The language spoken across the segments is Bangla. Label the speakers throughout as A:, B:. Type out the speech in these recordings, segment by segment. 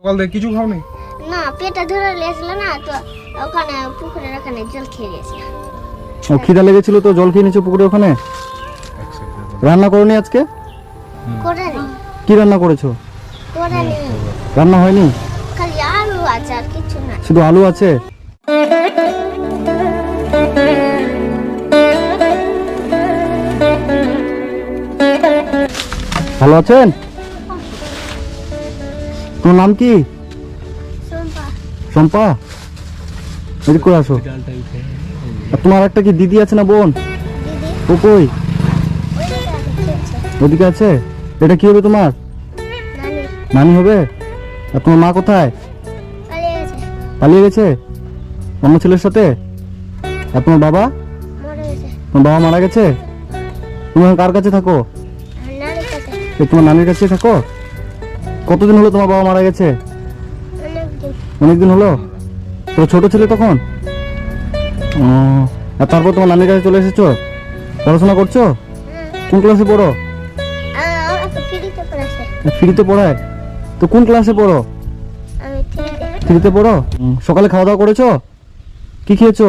A: সকাল থেকে কিছু খাওনি?
B: না পেটে ধরে লেছিল না তো ওখানে পুকুরের ওখানে জল খেয়ে গেছে।
C: ও খিদা লেগেছিল তো জল খেয়ে নিয়েছো পুকুরে ওখানে? রান্না করনি আজকে?
B: করে নি
C: কি রান্না করেছ?
B: করে নি
C: রান্না হয়নি?
B: খালি আলু আছে আর কিছু না।
C: শুধু আলু আছে? ভালো আছেন? তোমার নাম কি? শম্পা। এদিক করে আসো আর তোমার একটা কি দিদি আছে না বোন? ও কই? ওদিকে আছে। এটা কি হবে তোমার?
B: নানি।
C: হবে? আর তোমার মা কোথায়?
B: পালিয়ে গেছে।
C: অন্য ছেলের সাথে? আর তোমার বাবা? তোমার বাবা মারা গেছে? তুমি কার কাছে থাকো? এই তোমার নানির কাছে থাকো? কতদিন হলো তোমার বাবা মারা গেছে?
B: অনেকদিন
C: হলো? তো ছোট ছেলে তখন? আর তারপর তোমার নানির কাছে চলে এসেছ? পড়াশোনা করছ? কোন ক্লাসে পড়ো?
B: ফ্রিতে
C: পড়ায়? তো কোন ক্লাসে পড়ো?
B: ফ্রিতে
C: পড়ো? সকালে খাওয়া দাওয়া করেছ? কি খেয়েছো?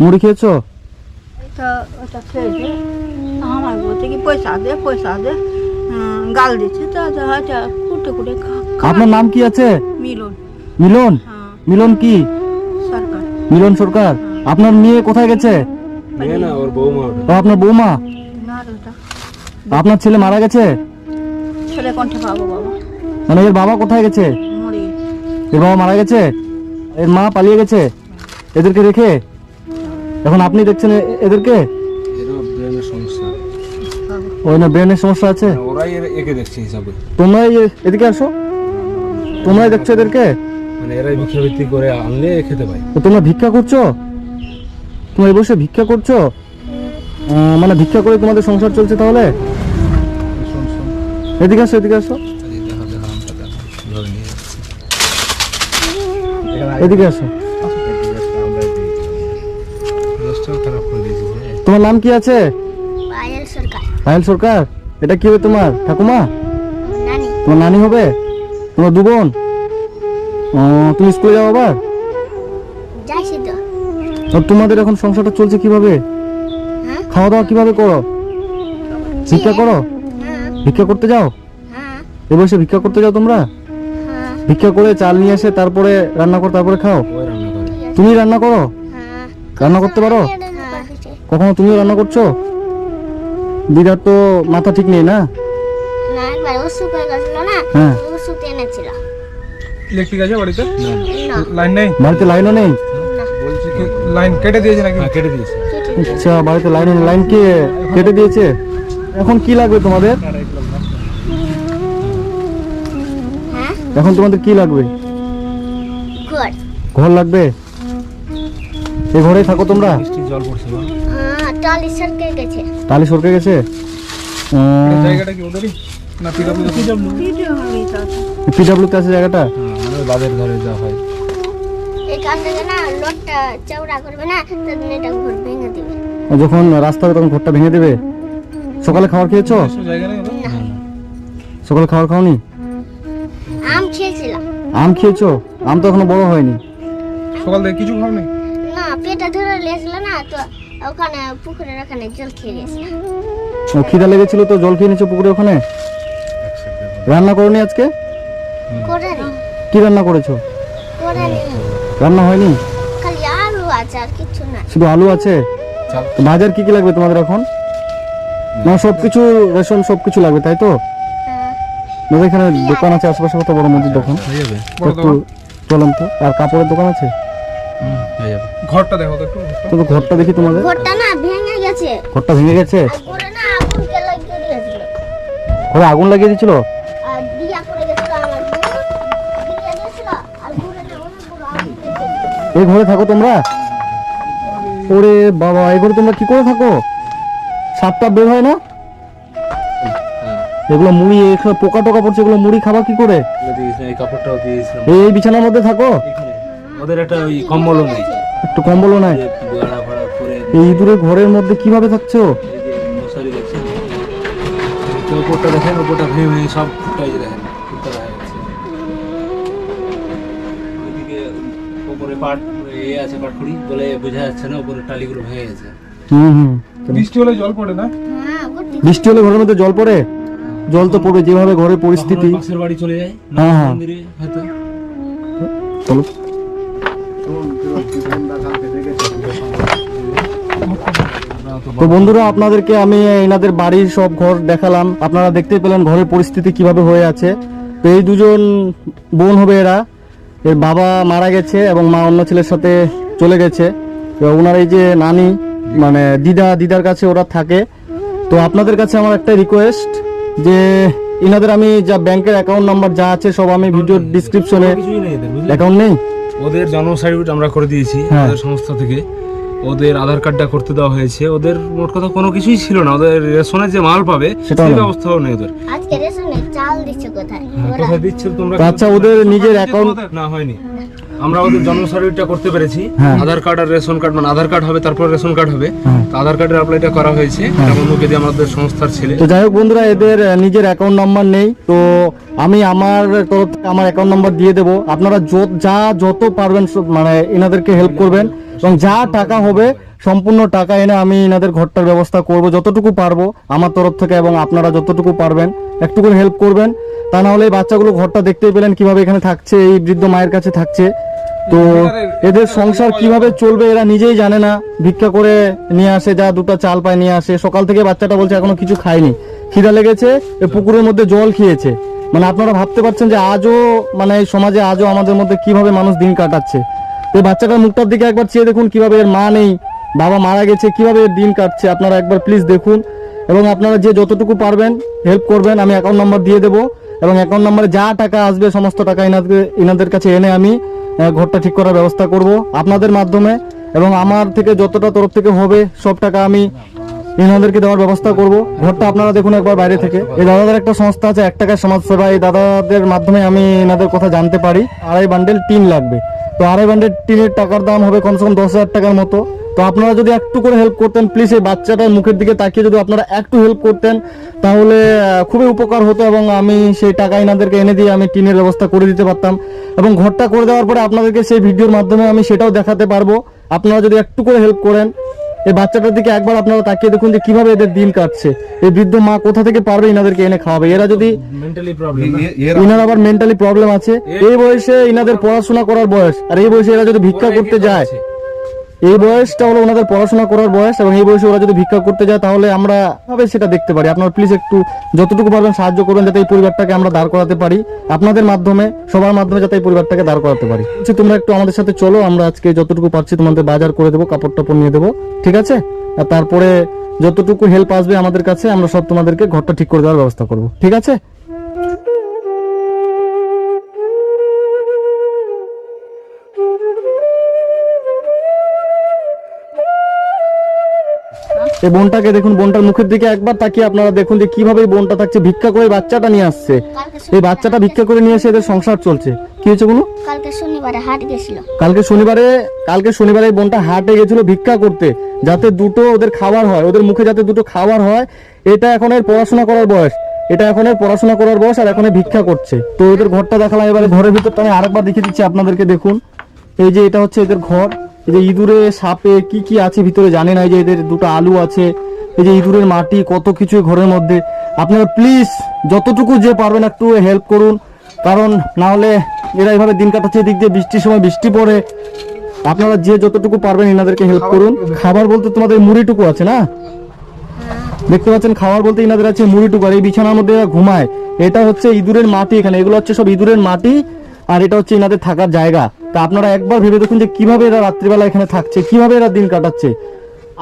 B: মুড়ি
C: খেয়েছো?
D: পয়সা দে পয়সা দে। গাল দিচ্ছে তো হয়তো কুটে কুটে
C: আপনার নাম কি আছে?
D: মিলন।
C: মিলন?
D: হ্যাঁ।
C: মিলন কি?
D: সরকার।
C: মিলন সরকার? আপনার মেয়ে কোথায় গেছে? ও আপনার বৌমা?
D: না রে ওটা।
C: আপনার ছেলে মারা গেছে?
D: ছেলে কণ্ঠে পাবো বাবা।
C: মানে এর বাবা কোথায় গেছে? এর বাবা মারা গেছে? এর মা পালিয়ে গেছে? এদেরকে রেখে? এখন আপনি দেখছেন এ- এদেরকে? ওই না ব্রেনের সমস্যা আছে?
A: ওরাই একে দেখছে হিসাবে।
C: তোমরাই এদিকে আসো। তোমরাই দেখছ এদেরকে?
A: মানে এরাই ভিক্ষাবৃত্তি করে আনলে খেতে পায়।
C: তোমরা ভিক্ষা করছ? তোমরা এই বসে ভিক্ষা করছ? মানে ভিক্ষা করে তোমাদের সংসার চলছে তাহলে? এদিকে আসো এদিকে আসো। এদিকে আসো। তোমার নাম কি আছে?
B: পায়েল সরকার
C: এটা কি হবে তোমার? ঠাকুমা? তোমার নানি হবে? তোমার দু বোন তুমি স্কুলে যাও আবার?
B: তো।
C: তোমাদের এখন সংসারটা চলছে কীভাবে?
B: হ্যাঁ?
C: খাওয়া দাওয়া কীভাবে করো? ভিক্ষা করো?
B: হ্যাঁ।
C: ভিক্ষা করতে যাও?
B: হ্যাঁ।
C: এ বসে ভিক্ষা করতে যাও তোমরা?
B: হ্যাঁ।
C: ভিক্ষা করে চাল নিয়ে এসে তারপরে রান্না করো তারপরে খাও? তুমি রান্না করো?
B: হ্যাঁ।
C: রান্না করতে পারো?
B: হ্যাঁ।
C: কখনো তুমিও রান্না করছ? দিদার তো মাথা ঠিক নেই না?
B: না একবার ওষুধ হয়ে গেছিল না
C: হ্যাঁ।
B: ওষুধ এনেছিল।
A: ইলেকট্রিক আছে বাড়িতে? লাইন নেই?
C: বাড়িতে লাইনও নেই?
A: বলছি কি লাইন কেটে দিয়েছে নাকি? কেটে দিয়েছে।
C: আচ্ছা বাড়িতে লাইন লাইন কে কেটে দিয়েছে? এখন কি লাগবে তোমাদের?
B: হ্যাঁ?
C: এখন তোমাদের কি লাগবে?
B: ঘর।
C: লাগবে? এই ঘরেই থাকো তোমরা।
A: জল পড়ছে
B: হ্যাঁ টলি সরকে গেছে।
C: তালি সরকে গেছে?
A: জায়গাটা কি ওদেরই? না পিডব্লিউ
D: ভিডিও যাচ্ছে
C: আছে জায়গাটা?
A: মানে বাদের ঘরে যা হয়।
B: এই থেকে না লোটটা চৌড়া করবে না তখন এটা ঘর ভেঙে দিবে।
C: যখন রাস্তা তখন ঘরটা ভেঙে দেবে? সকালে খাবার খেয়েছো? সকালে খাবার খাওনি?
B: আম খেয়েছিলাম।
C: আম খেয়েছো? আম তো এখনও বড় হয়নি।
A: সকাল থেকে কিছু খাওনি?
B: না পেটে ধরে লেছিল না তো ওখানে পুকুরের ওখানে জল খেয়ে গেছে।
C: ও খিদা লেগেছিল তো জল খেয়ে নিয়েছো পুকুরে ওখানে? রান্না করনি আজকে?
B: করে নি
C: কি রান্না করেছ?
B: করে নি
C: রান্না হয়নি?
B: খালি আলু আছে আর কিছু না।
C: শুধু আলু আছে? বাজার কি কি লাগবে তোমাদের এখন? না সব কিছু রেশন সব কিছু লাগবে তাই তো?
B: হ্যাঁ।
C: এখানে দোকান আছে আশেপাশে কত বড় মন্দির দোকান? একটু চলেন তো। আর কাপড়ের দোকান আছে?
A: হয়ে যাবে। ঘরটা দেখো তো একটু
C: ঘরটা। দেখি তোমাদের।
B: ঘরটা না ভেঙে গেছে।
C: ঘরটা ভেঙে গেছে?
B: না আগুন লাগিয়ে দিয়েছিল।
C: ঘরে আগুন লাগিয়ে দিয়েছিল। এই ঘরে থাকো তোমরা। ওরে বাবা এই ঘরে তোমরা কি করে থাকো? সাপ টাপ বের হয় না? এগুলো মুড়ি এখানে পোকা টোকা পড়ছে এগুলো মুড়ি খাবা কি করে?
A: এই
C: বিছানার মধ্যে থাকো।
A: ওদের একটা ওই কম্বলও
C: একটু কম্বলও নাই?
A: করে
C: এই ইঁদুরে ঘরের মধ্যে কীভাবে থাকছো?
A: ওপরটা দেখেন ওপরটা ভেঙে ভেঙে সব ফুটাই দেখেন
E: ওইদিকে ওপরে এ আছে বলে বোঝা যাচ্ছে না ওপরে টালিগুলো ভেঙে
C: হুম হুম।
A: বৃষ্টি হলে জল পড়ে না?
B: হ্যাঁ,
C: বৃষ্টি হলে ঘরের মধ্যে জল পড়ে? জল তো পড়ে যেভাবে ঘরের পরিস্থিতি।
E: বাড়ি চলে যায়
C: হ্যাঁ হ্যাঁ। চলো। তো বন্ধুরা আপনাদেরকে আমি এনাদের বাড়ির সব ঘর দেখালাম। আপনারা দেখতেই পেলেন ঘরের পরিস্থিতি কীভাবে হয়ে আছে। তো এই দুজন বোন হবে এরা। এর বাবা মারা গেছে এবং মা অন্য ছেলের সাথে চলে গেছে। ওনার এই যে নানি মানে দিদা দিদার কাছে ওরা থাকে। তো আপনাদের কাছে আমার একটা রিকোয়েস্ট যে ইনাদের আমি যা ব্যাংকের অ্যাকাউন্ট নাম্বার যা আছে সব আমি ভিডিও ডিসক্রিপশনে অ্যাকাউন্ট নেই?
F: ওদের জন্ম সার্টিফিকেট আমরা করে দিয়েছি
C: হ্যাঁ।
F: ওদের সংস্থা থেকে। ওদের আধার কার্ডটা করতে দেওয়া হয়েছে। ওদের মোট কথা কোনো কিছুই ছিল না। ওদের রেশনের যে মাল পাবে সেই ব্যবস্থাও নেই ওদের।
B: আজকে রেশনে চাল দিচ্ছে কোথায়? ওরা
F: কোথায় দিচ্ছে তোমরা
C: আচ্ছা ওদের নিজের অ্যাকাউন্ট
F: না হয়নি। আমরা ওদের জন্ম সার্টিফিকেটটা করতে পেরেছি।
C: হ্যাঁ।
F: আধার কার্ড আর রেশন কার্ড মানে আধার কার্ড হবে তারপর রেশন কার্ড হবে।
C: হ্যাঁ।
F: তো আধার কার্ডের অ্যাপ্লাইটা করা হয়েছে। বন্ধুকে দিয়ে আমাদের সংস্থার ছেলে।
C: তো যাই হোক বন্ধুরা এদের নিজের অ্যাকাউন্ট নাম্বার নেই। তো আমি আমার তরফ থেকে আমার অ্যাকাউন্ট নাম্বার দিয়ে দেবো। আপনারা যা যত পারবেন মানে এনাদেরকে হেল্প করবেন এবং যা টাকা হবে, সম্পূর্ণ টাকা এনে আমি এনাদের ঘরটার ব্যবস্থা করব, যতটুকু পারব আমার তরফ থেকে এবং আপনারা যতটুকু পারবেন, একটু করে হেল্প করবেন। তা না হলে এই বাচ্চাগুলো ঘরটা দেখতেই পেলেন কীভাবে এখানে থাকছে, এই বৃদ্ধ মায়ের কাছে থাকছে। তো এদের সংসার কীভাবে চলবে এরা নিজেই জানে না। ভিক্ষা করে নিয়ে আসে, যা দুটো চাল পায় নিয়ে আসে। সকাল থেকে বাচ্চাটা বলছে এখনও কিছু খায়নি। খিদা লেগেছে পুকুরের মধ্যে জল খেয়েছে। মানে আপনারা ভাবতে পারছেন যে আজও মানে এই সমাজে আজও আমাদের মধ্যে কীভাবে মানুষ দিন কাটাচ্ছে? এই বাচ্চাটার মুখটার দিকে একবার চেয়ে দেখুন কীভাবে এর মা নেই, বাবা মারা গেছে, কীভাবে এর দিন কাটছে। আপনারা একবার প্লিজ দেখুন এবং আপনারা যে যতটুকু পারবেন হেল্প করবেন, আমি অ্যাকাউন্ট নাম্বার দিয়ে দেবো এবং অ্যাকাউন্ট নাম্বারে যা টাকা আসবে, সমস্ত টাকা এনাদের এনাদের কাছে এনে আমি ঘরটা ঠিক করার ব্যবস্থা করব আপনাদের মাধ্যমে এবং আমার থেকে যতটা তরফ থেকে হবে, সব টাকা আমি এনাদেরকে দেওয়ার ব্যবস্থা করব। ঘরটা আপনারা দেখুন একবার বাইরে থেকে। এই দাদাদের একটা সংস্থা আছে, এক টাকার সমাজ সেবা। এই দাদাদের মাধ্যমে আমি এনাদের কথা জানতে পারি। আড়াই বান্ডেল টিন লাগবে। তো আড়াই বান্ডেল টিনের টাকার দাম হবে কমসে কম দশ হাজার টাকার মতো। তো আপনারা যদি একটু করে হেল্প করতেন প্লিজ এই বাচ্চাটার মুখের দিকে তাকিয়ে যদি আপনারা একটু হেল্প করতেন, তাহলে খুবই উপকার হতো এবং আমি সেই টাকা এনাদেরকে এনে দিয়ে আমি টিনের ব্যবস্থা করে দিতে পারতাম। এবং ঘরটা করে দেওয়ার পরে আপনাদেরকে সেই ভিডিওর মাধ্যমে আমি সেটাও দেখাতে পারব। আপনারা যদি একটু করে হেল্প করেন এই বাচ্চাটার দিকে একবার আপনারা তাকিয়ে দেখুন যে কীভাবে এদের দিন কাটছে। এই বৃদ্ধ মা কোথা থেকে পারবে এনাদেরকে এনে খাওয়াবে? এরা যদি
F: মেন্টালি প্রবলেম
C: ইনার আবার মেন্টালি প্রবলেম আছে। এই বয়সে ইনাদের পড়াশোনা করার বয়স। আর এই বয়সে এরা যদি ভিক্ষা করতে যায় এই বয়সটা হলো ওনাদের পড়াশোনা করার বয়স এবং এই বয়সে ওরা যদি ভিক্ষা করতে যায় তাহলে আমরা ভাবে সেটা দেখতে পারি। আপনারা প্লিজ একটু যতটুকু পারবেন সাহায্য করবেন যাতে এই পরিবারটাকে আমরা দাঁড় করাতে পারি। আপনাদের মাধ্যমে সবার মাধ্যমে যাতে এই পরিবারটাকে দাঁড় করাতে পারি। বলছি, তোমরা একটু আমাদের সাথে চলো আমরা আজকে যতটুকু পারছি তোমাদের বাজার করে দেবো কাপড় টাপড় নিয়ে দেবো ঠিক আছে? আর তারপরে যতটুকু হেল্প আসবে আমাদের কাছে আমরা সব তোমাদেরকে ঘরটা ঠিক করে দেওয়ার ব্যবস্থা করব ঠিক আছে? এই বোনটাকে দেখুন বোনটার মুখের দিকে একবার তাকিয়ে আপনারা দেখুন যে কীভাবে বোনটা থাকছে। ভিক্ষা করে বাচ্চাটা নিয়ে আসছে। এই বাচ্চাটা ভিক্ষা করে নিয়ে এসে এদের সংসার চলছে। কি হয়েছে বলো
B: কালকে শনিবারে হাট গেছিল।
C: কালকে শনিবারে কালকে শনিবারে এই বোনটা হাটে গেছিল ভিক্ষা করতে যাতে দুটো ওদের খাবার হয় ওদের মুখে যাতে দুটো খাবার হয়। এটা এখন এর পড়াশোনা করার বয়স। এটা এখন এর পড়াশোনা করার বয়স আর এখন ভিক্ষা করছে। তো ওদের ঘরটা দেখালাম এবারে ঘরের ভিতরটা আমি আরেকবার দেখিয়ে দিচ্ছি আপনাদেরকে দেখুন। এই যে এটা হচ্ছে এদের ঘর। এই যে ইঁদুরে সাপে কি কি আছে ভিতরে জানে না এই যে এদের দুটো আলু আছে। এই যে ইঁদুরের মাটি কত কিছু ঘরের মধ্যে। আপনারা প্লিজ যতটুকু যে পারবেন একটু হেল্প করুন। কারণ না হলে এরা এইভাবে দিন কাটাচ্ছে এদিক দিয়ে বৃষ্টির সময় বৃষ্টি পড়ে। আপনারা যে যতটুকু পারবেন এনাদেরকে হেল্প করুন। খাবার বলতে তোমাদের মুড়িটুকু আছে না? দেখতে পাচ্ছেন খাবার বলতে ইনাদের আছে মুড়িটুকু। আর এই বিছানার মধ্যে ঘুমায়। এটা হচ্ছে ইঁদুরের মাটি এখানে। এগুলো হচ্ছে সব ইঁদুরের মাটি আর এটা হচ্ছে ইনাদের থাকার জায়গা। তা আপনারা একবার ভেবে দেখুন যে কীভাবে এরা রাত্রিবেলা এখানে থাকছে কীভাবে এরা দিন কাটাচ্ছে।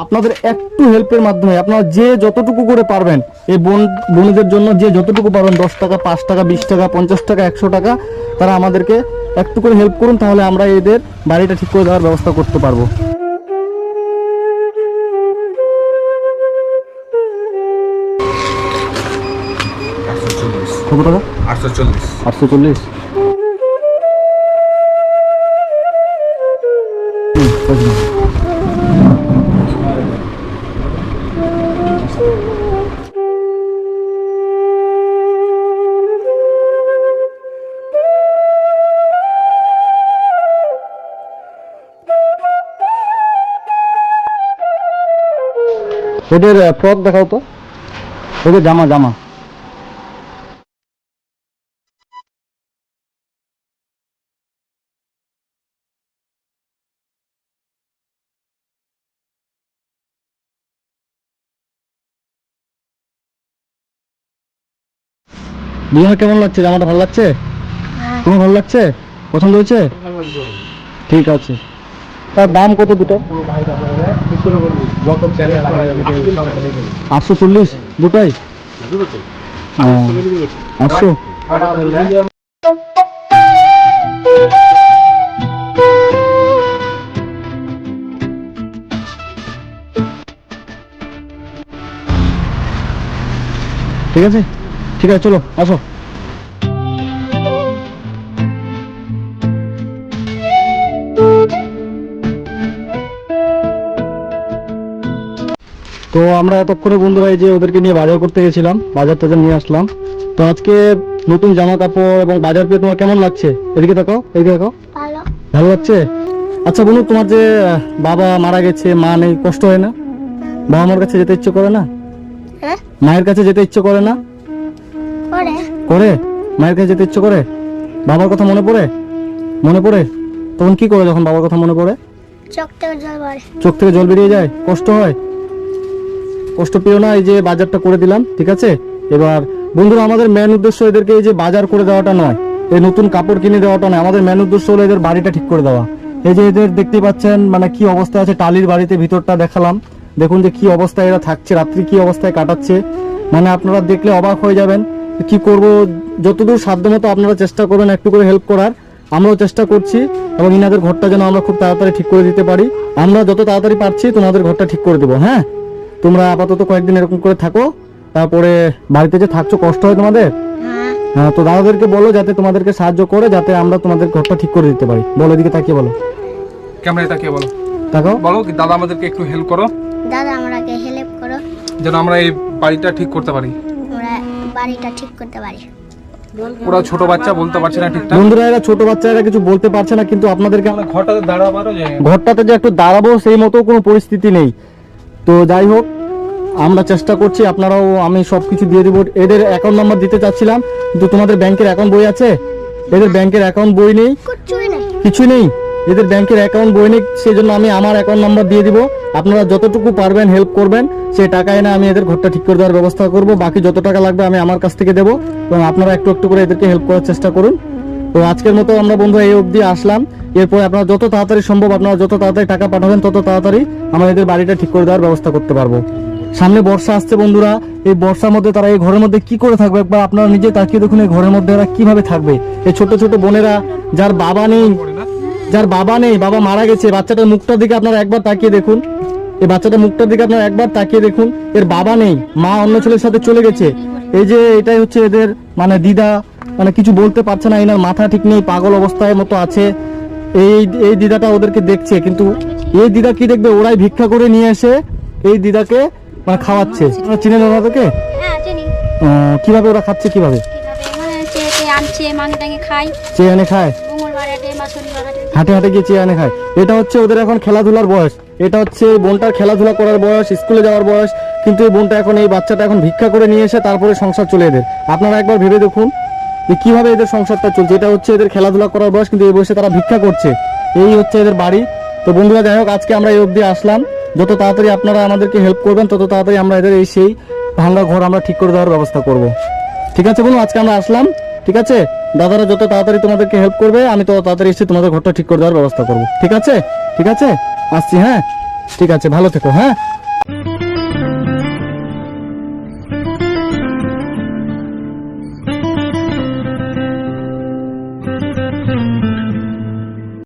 C: আপনাদের একটু হেল্পের মাধ্যমে আপনারা যে যতটুকু করে পারবেন এই বোন বোনদের জন্য যে যতটুকু পারবেন দশ টাকা পাঁচ টাকা বিশ টাকা পঞ্চাশ টাকা একশো টাকা তারা আমাদেরকে একটু করে হেল্প করুন তাহলে আমরা এদের বাড়িটা ঠিক করে দেওয়ার ব্যবস্থা করতে পারব। কত টাকা?
F: আটশো চল্লিশ।
C: আটশো চল্লিশ? এদের পথ দেখাও তো। এদের জামা জামা। দুজনে কেমন লাগছে? জামাটা ভালো লাগছে? তোমার ভালো লাগছে? পছন্দ হয়েছে? ঠিক আছে। তার দাম কত দুটো? আটশো চল্লিশ দুটাই? আটশো? ঠিক আছে? ঠিক আছে চলো আসো। তো আমরা এতক্ষণে বন্ধুরা এই যে ওদেরকে নিয়ে বাজার করতে গেছিলাম বাজার টাজার নিয়ে আসলাম। তো আজকে নতুন জামা কাপড় এবং বাজার পেয়ে তোমার কেমন লাগছে? এদিকে তাকাও এদিকে তাকাও।
B: ভালো।
C: ভালো লাগছে? আচ্ছা বলুন তোমার যে বাবা মারা গেছে মা নেই কষ্ট হয় না? বাবা মার কাছে যেতে ইচ্ছে করে না?
B: হ্যাঁ?
C: মায়ের কাছে যেতে ইচ্ছে করে না?
B: করে
C: করে? মায়ের কাছে যেতে ইচ্ছে করে? বাবার কথা মনে পড়ে? মনে পড়ে? তখন কি করে যখন বাবার কথা মনে পড়ে?
B: চোখ থেকে জল পড়ে।
C: চোখ থেকে জল বেরিয়ে যায়? কষ্ট হয়? কষ্ট পেও না এই যে বাজারটা করে দিলাম ঠিক আছে? এবার বন্ধুরা আমাদের মেন উদ্দেশ্য এদেরকে এই যে বাজার করে দেওয়াটা নয়। এই নতুন কাপড় কিনে দেওয়াটা নয়। আমাদের মেন উদ্দেশ্য হলো এদের বাড়িটা ঠিক করে দেওয়া। এই যে এদের দেখতে পাচ্ছেন মানে কি অবস্থা আছে টালির বাড়িতে ভিতরটা দেখালাম। দেখুন যে কি অবস্থায় এরা থাকছে রাত্রি কি অবস্থায় কাটাচ্ছে। মানে আপনারা দেখলে অবাক হয়ে যাবেন। কি করব? যতদূর সাধ্যমতো আপনারা চেষ্টা করবেন একটু করে হেল্প করার আমরাও চেষ্টা করছি এবং ইনাদের ঘরটা যেন আমরা খুব তাড়াতাড়ি ঠিক করে দিতে পারি। আমরা যত তাড়াতাড়ি পারছি তোমাদের ঘরটা ঠিক করে দেবো হ্যাঁ? তোমরা আপাতত কয়েকদিন এরকম করে থাকো তারপরে বাড়িতে যে থাকছো কষ্ট হয় তোমাদের?
B: হ্যাঁ।
C: হ্যাঁ তো দাদাদেরকে বলো যাতে তোমাদেরকে সাহায্য করে যাতে আমরা তোমাদের ঘরটা ঠিক করে দিতে পারি। বলো এদিকে তাকিয়ে বলো।
A: ক্যামেরায় তাকিয়ে বলো।
C: তাকাও।
A: বলো কি দাদা আমাদেরকে একটু হেল্প করো।
B: দাদা আমাকে হেল্প করো।
A: যেন আমরা এই বাড়িটা ঠিক করতে পারি।
B: বাড়িটা ঠিক করতে পারি।
A: ওরা ছোট বাচ্চা বলতে পারছে না ঠিকঠাক।
C: বন্ধুরা এরা ছোট বাচ্চারা কিছু বলতে পারছে না কিন্তু আপনাদেরকে আমরা
A: ঘরটাতে দাঁড়াবারও যে
C: ঘরটাতে যে একটু দাঁড়াবো সেই মতো কোনো পরিস্থিতি নেই। তো যাই হোক আমরা চেষ্টা করছি আপনারাও আমি সব কিছু দিয়ে দেবো। এদের অ্যাকাউন্ট নাম্বার দিতে চাচ্ছিলাম কিন্তু তোমাদের ব্যাংকের অ্যাকাউন্ট বই আছে? এদের ব্যাংকের অ্যাকাউন্ট বই নেই?
B: কিচ্ছুই নেই।
C: কিছু নেই? এদের ব্যাংকের অ্যাকাউন্ট বই নেই সেই জন্য আমি আমার অ্যাকাউন্ট নাম্বার দিয়ে দিব। আপনারা যতটুকু পারবেন হেল্প করবেন সেই টাকা এনে আমি এদের ঘরটা ঠিক করে দেওয়ার ব্যবস্থা করব। বাকি যত টাকা লাগবে আমি আমার কাছ থেকে দেবো। এবং আপনারা একটু একটু করে এদেরকে হেল্প করার চেষ্টা করুন। তো আজকের মতো আমরা বন্ধু এই অবধি আসলাম। এরপর আপনারা যত তাড়াতাড়ি সম্ভব আপনারা যত তাড়াতাড়ি টাকা পাঠাবেন, তত তাড়াতাড়ি আমরা এদের বাড়িটা ঠিক করে দেওয়ার ব্যবস্থা করতে পারব। সামনে বর্ষা আসছে বন্ধুরা। এই বর্ষার মধ্যে তারা এই ঘরের মধ্যে কি করে থাকবে? একবার আপনারা নিজে তাকিয়ে দেখুন এই ঘরের মধ্যে এরা কীভাবে থাকবে। এই ছোট ছোট বোনেরা, যার বাবা নেই যার বাবা নেই বাবা মারা গেছে বাচ্চাটার মুখটার দিকে আপনারা একবার তাকিয়ে দেখুন। এই বাচ্চাটার মুখটার দিকে আপনারা একবার তাকিয়ে দেখুন। এর বাবা নেই মা অন্য ছেলের সাথে চলে গেছে। এই যে এটাই হচ্ছে এদের মানে দিদা মানে কিছু বলতে পারছে না এনার মাথা ঠিক নেই পাগল অবস্থায় মতো আছে। এই এই দিদাটা ওদেরকে দেখছে কিন্তু এই দিদা কি দেখবে? ওরাই ভিক্ষা করে নিয়ে এসে এই দিদাকে মানে খাওয়াচ্ছে। চিনেন ওনাদেরকে
G: হ্যাঁ চিনি।
C: কীভাবে ওরা খাচ্ছে কীভাবে?
G: কীভাবে? মানে চেয়ে
C: এনে খায়?
G: হাটে হাটে
C: গিয়ে চেয়ে এনে খায়। এটা হচ্ছে ওদের এখন খেলাধুলার বয়স। এটা হচ্ছে বোনটার খেলাধুলা করার বয়স, স্কুলে যাওয়ার বয়স। কিন্তু এই বোনটা এখন এই বাচ্চাটা এখন ভিক্ষা করে নিয়ে এসে তারপরে সংসার চলে এদের আপনারা একবার ভেবে দেখুন যে কীভাবে এদের সংসারটা চলছে। এটা হচ্ছে এদের খেলাধুলা করার বয়স, কিন্তু এই বয়সে তারা ভিক্ষা করছে। এই হচ্ছে এদের বাড়ি। তো বন্ধুরা, যাই হোক, আজকে আমরা এই অবধি আসলাম। যত তাড়াতাড়ি আপনারা আমাদেরকে হেল্প করবেন, তত তাড়াতাড়ি আমরা এদের এই সেই ভাঙ্গা ঘর আমরা ঠিক করে দেওয়ার ব্যবস্থা করব। ঠিক আছে বলুন আজকে আমরা আসলাম। ঠিক আছে? দাদারা যত তাড়াতাড়ি তোমাদেরকে হেল্প করবে, আমি তত তাড়াতাড়ি এসে তোমাদের ঘরটা ঠিক করে দেওয়ার ব্যবস্থা করব। ঠিক আছে? ঠিক আছে? আসছি হ্যাঁ? ঠিক আছে, ভালো থেকো হ্যাঁ?